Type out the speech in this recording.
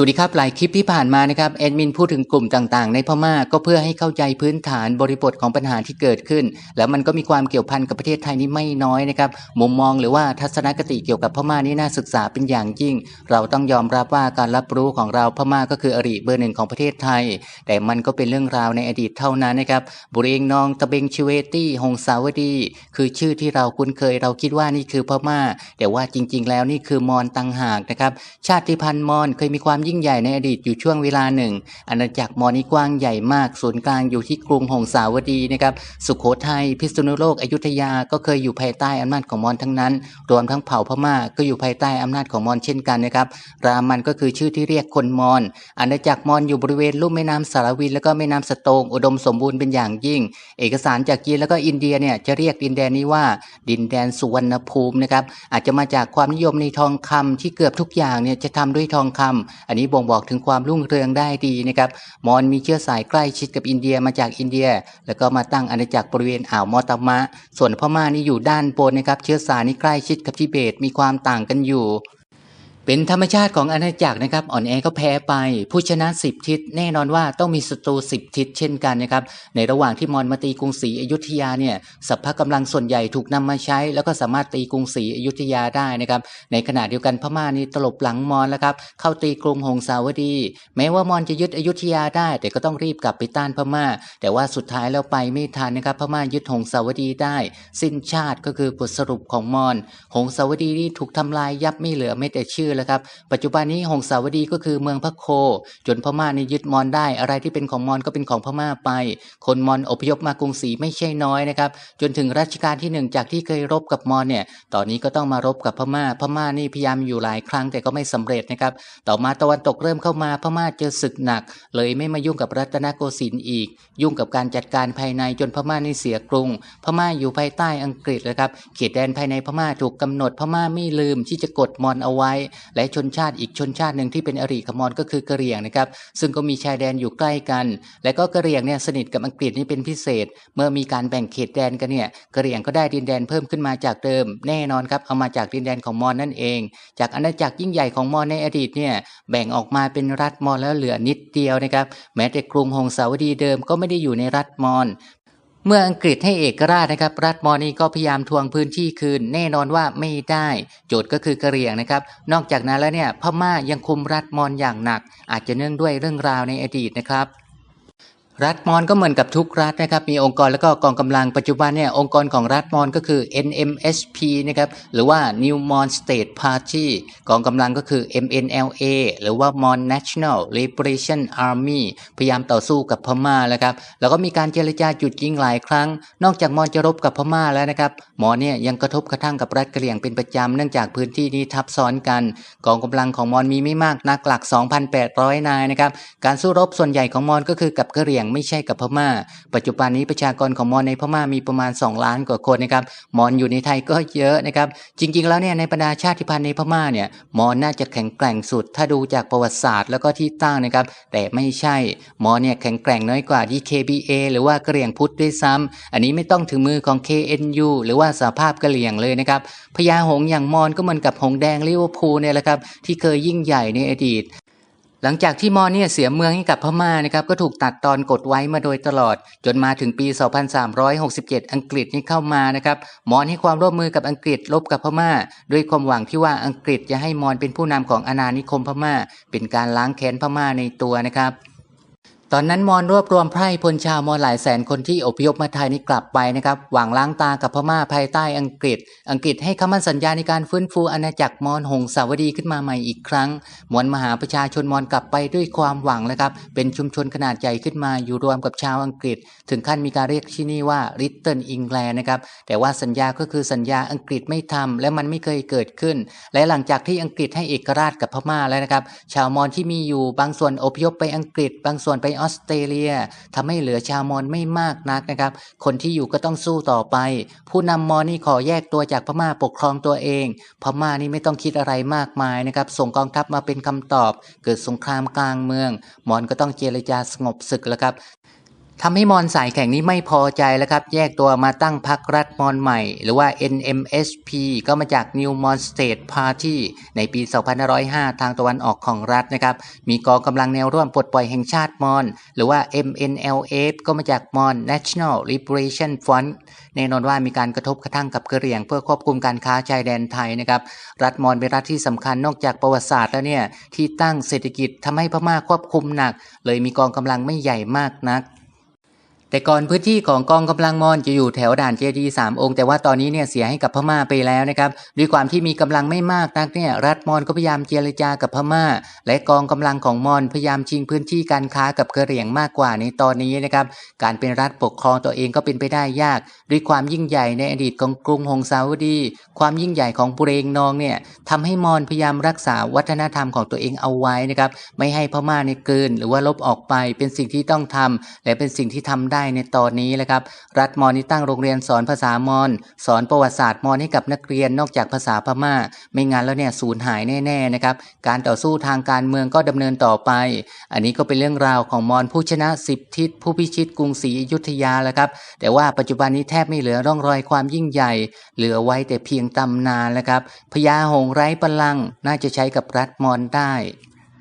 สวัสดีครับหลายคลิปที่ผ่านมานะครับแอดมินพูดถึงกลุ่มต่างๆ ในพม่าก็เพื่อให้เข้าใจพื้นฐานบริบทของปัญหาที่เกิดขึ้น แล้วมันก็มีความเกี่ยวพันกับประเทศไทยนี้ไม่น้อยนะครับมุมมองหรือว่าทัศนคติเกี่ยวกับพม่านี่น่าศึกษาเป็นอย่างยิ่ง เราต้องยอมรับว่าการรับรู้ของเราพม่าก็คืออริเบอร์หนึ่งของประเทศไทย แต่มันก็เป็นเรื่องราวในอดีตเท่านั้นนะครับบุเรงนองตะเบงชิเวตี้หงสาวดี คือชื่อที่เราคุ้นเคยเราคิดว่านี่คือพม่า แต่ว่าจริง ๆ แล้วนี่คือมอญต่างหากนะครับชาติพันธุ์มอญเคยมีความยิ่งใหญ่ในอดีตอยู่ช่วงเวลาหนึ่งอาณาจักรมอนี่กว้างใหญ่มากศูนย์กลางอยู่ที่กรุงหงสาวดีนะครับสุโขทัยพิษณุโลกอยุธยาก็เคยอยู่ภายใต้อำนาจของมอญทั้งนั้น รวมทั้งเผ่าพม่าก็อยู่ภายใต้อำนาจของมอญเช่นกันนะครับรามันก็คือชื่อที่เรียกคนมอญอาณาจักรมอญอยู่บริเวณลุ่มแม่น้ำสารวิน แล้วก็แม่น้ำสโตงอุดมสมบูรณ์เป็นอย่างยิ่ง เอกสารจากจีนแล้วก็อินเดียเนี่ยจะเรียกดินแดนนี้ว่า ดินแดนสุวรรณภูมินะครับอาจจะมาจากความนิยมในทองคำที่เกือบทุกอย่างเนี่ยจะทำด้วยทองคำอันนี้บ่งบอกถึงความรุ่งเรืองได้ดีนะครับมอญมีเชื้อสายใกล้ชิดกับอินเดียมาจากอินเดีย แล้วก็มาตั้งอาณาจักรบริเวณอ่าวมอตามะ ส่วนพม่านี่อยู่ด้านบนนะครับเชื้อสายนี่ใกล้ชิดกับทิเบตมีความต่างกันอยู่ เป็นธรรมชาติของอาณาจักรนะครับ อ่อนแอก็แพ้ไป ผู้ชนะสิบทิศแน่นอนว่าต้องมีศัตรูสิบทิศเช่นกันนะครับ ในระหว่างที่มอญมาตีกรุงศรีอยุธยาเนี่ยสัพพะกำลังส่วนใหญ่ถูกนำมาใช้ แล้วก็สามารถตีกรุงศรีอยุธยาได้นะครับ ในขณะเดียวกันพม่านี่ตลบหลังมอญแล้วครับ เข้าตีกรุงหงสาวดี แม้ว่ามอญจะยึดอยุธยาได้ แต่ก็ต้องรีบกลับไปต้านพม่า แต่ว่าสุดท้ายแล้วไปไม่ทันนะครับ พม่ายึดหงสาวดีได้ สิ้นชาติก็คือบทสรุปของมอญ หงสาวดีนี่ถูกทำลายยับไม่เหลือแม้แต่ชื่อแล้วครับ ปัจจุบันนี้หงสาวดีก็คือเมืองพระโค จนพม่านี่ยึดมอญได้ อะไรที่เป็นของมอญก็เป็นของพม่าไป คนมอญอพยพมากรุงศรีไม่ใช่น้อยนะครับ จนถึงรัชกาลที่หนึ่งจากที่เคยรบกับมอญเนี่ย ตอนนี้ก็ต้องมารบกับพม่า พม่านี่พยายามอยู่หลายครั้งแต่ก็ไม่สำเร็จนะครับ ต่อมาตะวันตกเริ่มเข้ามาพม่าเจอศึกหนัก เลยไม่มายุ่งกับรัตนโกสินทร์อีก ยุ่งกับการจัดการภายในจนพม่านี่เสียกรุง พม่าอยู่ภายใต้อังกฤษนะครับ เขตแดนภายในพม่าถูกกำหนดพม่าไม่ลืมที่จะกดมอญเอาไว้และชนชาติอีกชนชาติหนึ่งที่เป็นอริกับมอญก็คือกะเหรี่ยงนะครับซึ่งก็มีชายแดนอยู่ใกล้กัน และก็กะเหรี่ยงเนี่ยสนิทกับอังกฤษนี่เป็นพิเศษ เมื่อมีการแบ่งเขตแดนกันเนี่ยกะเหรี่ยงก็ได้ดินแดนเพิ่มขึ้นมาจากเดิม แน่นอนครับเอามาจากดินแดนของมอญนั่นเอง จากอาณาจักรยิ่งใหญ่ของมอญในอดีตเนี่ยแบ่งออกมาเป็นรัฐมอญแล้วเหลือนิดเดียวนะครับแม้แต่กรุงหงสาวดีเดิมก็ไม่ได้อยู่ในรัฐมอญ เมื่ออังกฤษให้เอกราชนะครับ รัฐมอนีก็พยายามทวงพื้นที่คืน แน่นอนว่าไม่ได้ โจทย์ก็คือกะเหรี่ยงนะครับ นอกจากนั้นแล้วเนี่ยพม่ายังคุมรัฐมอนอย่างหนัก อาจจะเนื่องด้วยเรื่องราวในอดีตนะครับ รัฐมอญก็เหมือนกับทุกรัฐนะครับ มีองค์กรแล้วก็กองกำลังปัจจุบันเนี่ยองค์กรของรัฐมอญก็คือ NMSP นะครับหรือว่า New Mon State Party กองกำลังก็คือ MNLA หรือว่า Mon National Liberation Army พยายามต่อสู้กับพม่าแล้วครับแล้วก็มีการเจรจาจุดยิงหลายครั้ง นอกจากมอญจะรบกับพม่าแล้วนะครับมอญเนี่ยยังกระทบกระทั่งกับรัฐกะเหรี่ยงเป็นประจำเนื่องจากพื้นที่นี้ทับซ้อนกัน กองกำลังของมอญมีไม่มากนักหลัก 2,800 นายนะครับการสู้รบส่วนใหญ่ของมอญก็คือกับกะเหรี่ยงไม่ใช่กับพม่า ปัจจุบันนี้ประชากรของมอญในพม่ามีประมาณ 2 ล้านกว่าคนนะครับมอญอยู่ในไทยก็เยอะนะครับจริง ๆ แล้วเนี่ยในบรรดาชาติพันธุ์ในพม่าเนี่ยมอญน่าจะแข็งแกร่งสุด ถ้าดูจากประวัติศาสตร์แล้วก็ที่ตั้งนะครับแต่ไม่ใช่มอญเนี่ยแข็งแกร่งน้อยกว่า DKBA หรือว่ากะเหรี่ยงพุทธด้วยซ้ำอันนี้ไม่ต้องถึงมือของ KNU หรือว่าสภาพกะเหรี่ยงเลยนะครับพญาหงอย่างมอญก็เหมือนกับหงแดงลิเวอร์พูลเนี่ยแหละครับที่เคยยิ่งใหญ่ในอดีต หลังจากที่มอเนี่ยเสียเมืองให้กับพม่านะครับก็ถูกตัดตอนกดไว้มาโดยตลอด จนมาถึงปี 2367 อังกฤษนี่เข้ามานะครับมอญให้ความร่วมมือกับอังกฤษลบกับพม่า ด้วยความหวังที่ว่าอังกฤษจะให้มอญเป็นผู้นำของอาณานิคมพม่า เป็นการล้างแค้นพม่าในตัวนะครับ ตอนนั้นมอญรวบรวมไพร่พลชาวมอญหลายแสนคนที่อพยพมาไทยนี่กลับไปนะครับหวังล้างตากับพม่าภายใต้อังกฤษ อังกฤษให้คำมั่นสัญญาในการฟื้นฟูอาณาจักรมอญหงสาวดีขึ้นมาใหม่อีกครั้ง มวลมหาประชาชนมอญกลับไปด้วยความหวังนะครับเป็นชุมชนขนาดใหญ่ขึ้นมาอยู่รวมกับชาวอังกฤษ ถึงขั้นมีการเรียกที่นี่ว่า Little England นะครับแต่ว่าสัญญาก็คือสัญญาอังกฤษไม่ทำและมันไม่เคยเกิดขึ้น และหลังจากที่อังกฤษให้เอกราชกับพม่าแล้วนะครับชาวมอญที่มีอยู่บางส่วนอพยพไปอังกฤษ บางส่วนไปออสเตรเลียทำให้เหลือชาวมอญไม่มากนักนะครับ คนที่อยู่ก็ต้องสู้ต่อไป ผู้นำมอญนี่ขอแยกตัวจากพม่าปกครองตัวเอง พม่านี่ไม่ต้องคิดอะไรมากมายนะครับ ส่งกองทัพมาเป็นคำตอบ เกิดสงครามกลางเมือง มอญก็ต้องเจรจาสงบศึกแล้วครับ ทำให้มอญสายแข่งนี้ไม่พอใจแล้วครับ แยกตัวมาตั้งพรรครัฐมอญใหม่ หรือว่า NMSP ก็มาจาก New Mon State Party ในปี 2505 ทางตะวันออกของรัฐนะครับ มีกองกำลังแนวร่วมปลดปล่อยแห่งชาติมอญหรือว่า MNLF ก็มาจากมอญ National Liberation Front แน่นอนว่ามีการกระทบกระทั่งกับกะเหรี่ยง เพื่อควบคุมการค้าชายแดนไทยนะครับ รัฐมอญเป็นรัฐที่สำคัญนอกจากประวัติศาสตร์แล้วเนี่ยที่ตั้งเศรษฐกิจทำให้พม่าควบคุมหนัก เลยมีกองกำลังไม่ใหญ่มากนัก แต่ก่อนพื้นที่ของกองกำลังมอญจะอยู่แถวด่านเจดีสามองค์ แต่ว่าตอนนี้เนี่ยเสียให้กับพม่าไปแล้วนะครับด้วยความที่มีกำลังไม่มากนักเนี่ยรัฐมอญก็พยายามเจรจากับพม่า และกองกำลังของมอญพยายามชิงพื้นที่การค้ากับกะเหรี่ยงมากกว่าในตอนนี้นะครับการเป็นรัฐปกครองตัวเองก็เป็นไปได้ยาก ด้วยความยิ่งใหญ่ในอดีตของกรุงฮงซาวดี ความยิ่งใหญ่ของปุเรงนองเนี่ยทำให้มอญพยายามรักษาวัฒนธรรมของตัวเองเอาไว้นะครับไม่ให้พม่าในยเกินหรือว่าลบออกไปเป็นสิ่งที่ต้องทำและเป็นสิ่งที่ทำได้ได้ในตอนนี้แหละครับ รัฐมอญนี่ตั้งโรงเรียนสอนภาษามอญสอนประวัติศาสตร์มอญให้กับนักเรียนนอกจากภาษาพม่า ไม่งั้นแล้วเนี่ยสูญหายแน่ๆนะครับ การต่อสู้ทางการเมืองก็ดำเนินต่อไป อันนี้ก็เป็นเรื่องราวของมอญผู้ชนะสิบทิศผู้พิชิตกรุงศรีอยุธยาแล้วครับ แต่ว่าปัจจุบันนี้แทบไม่เหลือร่องรอยความยิ่งใหญ่ เหลือไว้แต่เพียงตำนานแล้วครับพญาหงไร้พลังน่าจะใช้กับรัฐมอญได้